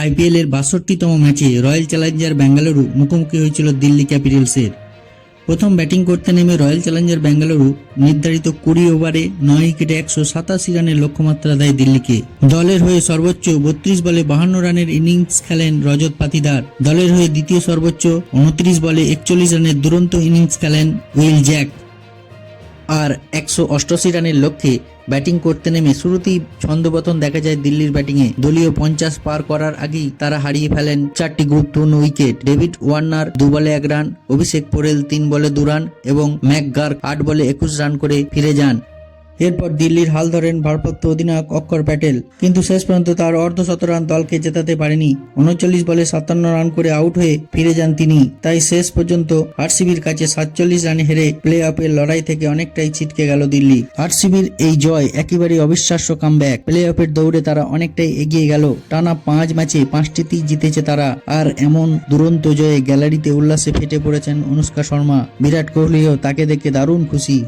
আইপিএলের বাষট্টিতম ম্যাচে royal Challenger Bengaluru মুখোমুখি হয়েছিল দিল্লি ক্যাপিটালসের। প্রথম ব্যাটিং করতে নেমে রয়্যাল চ্যালেঞ্জার বেঙ্গালুরু নির্ধারিত কুড়ি ওভারে নয় উইকেটে একশো সাতাশি রানের লক্ষ্যমাত্রা দেয় দিল্লিকে। দলের হয়ে সর্বোচ্চ বত্রিশ বলে বাহান্ন রানের ইনিংস খেলেন রজত পাতিদার। দলের হয়ে দ্বিতীয় সর্বোচ্চ উনত্রিশ বলে একচল্লিশ রানের দুরন্ত ইনিংস খেলেন উইল জ্যাক। আর একশো অষ্টআশি রানের লক্ষ্যে ব্যাটিং করতে নেমে শুরুতেই ছন্দপতন দেখা যায় দিল্লির ব্যাটিংয়ে। দলীয় পঞ্চাশ পার করার আগেই তারা হারিয়ে ফেলেন চারটি গুরুত্বপূর্ণ উইকেট। ডেভিড ওয়ার্নার দু বলে এক রান, অভিষেক পোরেল তিন বলে দু রান এবং ম্যাক গার্ক আট বলে একুশ রান করে ফিরে যান। এরপর দিল্লির হাল ধরেন ভারপ্রাপ্ত অধিনায়ক অক্ষর প্যাটেল। কিন্তু শেষ পর্যন্ত তার অর্ধশত রান দলকে জেতাতে পারেনি। উনচল্লিশ বলে সাতান্ন রান করে আউট হয়ে ফিরে যান তিনি। তাই শেষ পর্যন্ত আরসিবির কাছে সাতচল্লিশ রানে হেরে প্লে অফের লড়াই থেকে অনেকটাই ছিটকে গেল দিল্লি। আরসিবির এই জয় একেবারেই অবিশ্বাস্য কামব্যাক। প্লে অফের দৌড়ে তারা অনেকটাই এগিয়ে গেল। টানা পাঁচ ম্যাচে পাঁচটিতেই জিতেছে তারা। আর এমন দুরন্ত জয়ে গ্যালারিতে উল্লাসে ফেটে পড়েছেন অনুষ্কা শর্মা। বিরাট কোহলিও তাকে দেখে দারুণ খুশি।